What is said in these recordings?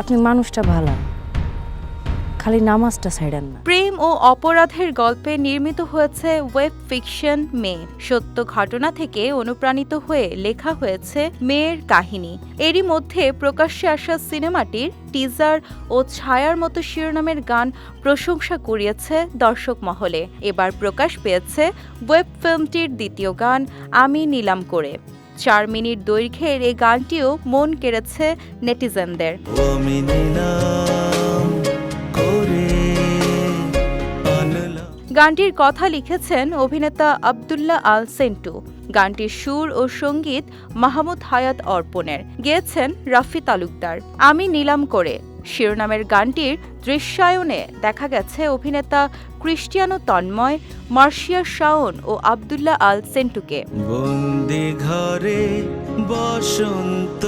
আপনি মানুষটা ভালো, খালি নামাজটা ছাইড়েন না। প্রেম ও অপরাধের গল্পে নির্মিত হয়েছে ওয়েব ফিকশন মেয়ে সত্য ঘটনা থেকে অনুপ্রাণিত হয়ে লেখা হয়েছে মেয়ের কাহিনী। এরই মধ্যে প্রকাশ্যে আসা সিনেমাটির টিজার ও ছায়ার মতো শিরোনামের গান প্রশংসা কুড়িয়েছে দর্শক মহলে। এবার প্রকাশ পেয়েছে ওয়েব ফিল্মটির দ্বিতীয় গান, আমি নিলাম করে। চার মিনিট দৈর্ঘ্যের এই গানটিও মন কেড়েছে নেটিজেনদের। গানটির কথা লিখেছেন অভিনেতা আবদুল্লাহ আল সেন্টু। গানটির সুর ও সংগীত মাহমুদ হায়াত অর্পণের। গেয়েছেন রাফি তালুকদার। আমি নিলাম করে। শিরোনামের গানটির দৃশ্যায়নে দেখা গেছে অভিনেতা ক্রিস্টিয়ানো তন্ময় মার্শিয়া শাওন ও আবদুল্লাহ আল সেন্টুকে। ঘরে বসন্ত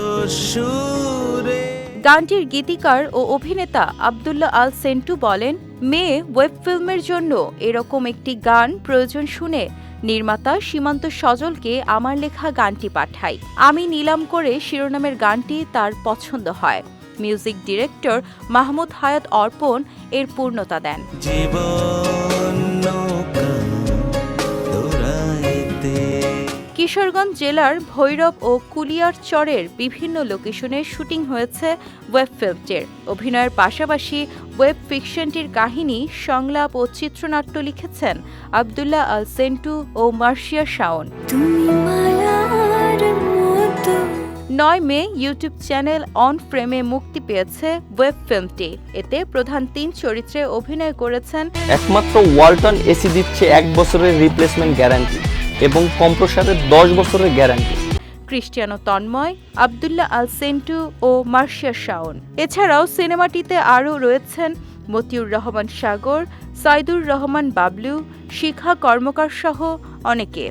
সুরে। গানটির গীতিকার ও অভিনেতা আবদুল্লাহ আল সেন্টু বলেন মেয়ে ওয়েব ফিল্মের জন্য এরকম একটি গান প্রয়োজন শুনে নির্মাতা সীমান্ত সজলকে আমার লেখা গানটি পাঠাই আমি নিলাম করে শিরোনামের গানটি তার পছন্দ হয়। মিউজিক ডিরেক্টর মাহমুদ হায়াত অর্পণ এর পূর্ণতা দেন। জীবন নৌকা দৌড়াইতে। কিশোরগঞ্জ জেলার ভৈরব ও কুলিয়ার চরের বিভিন্ন লোকেশনে শুটিং হয়েছে ওয়েব ফিল্মটির। অভিনয়ের পাশাপাশি ওয়েব ফিকশনটির কাহিনী সংলাপ ও চিত্রনাট্য লিখেছেন আবদুল্লাহ আল সেন্টু ও মার্শিয়া শাওন। নয় মে ইউটিউব চ্যানেল অন ফ্রেমে মুক্তি পেয়েছে ওয়েব ফিল্মটি। এতে প্রধান তিন চরিত্রে অভিনয় করেছেন একমাত্র ওয়ালটন এসি দিচ্ছে এক বছরের রিপ্লেসমেন্ট গ্যারান্টি এবং কম্প্রসারের দশ বছরের গ্যারান্টি ক্রিস্টিয়ানো তন্ময় আবদুল্লাহ আল সেন্টু ও মার্শিয়া শাওন। এছাড়াও সিনেমাটিতে আরও রয়েছেন মতিউর রহমান সাগর সাইদুর রহমান বাবলু শিখা কর্মকার সহ অনেকে।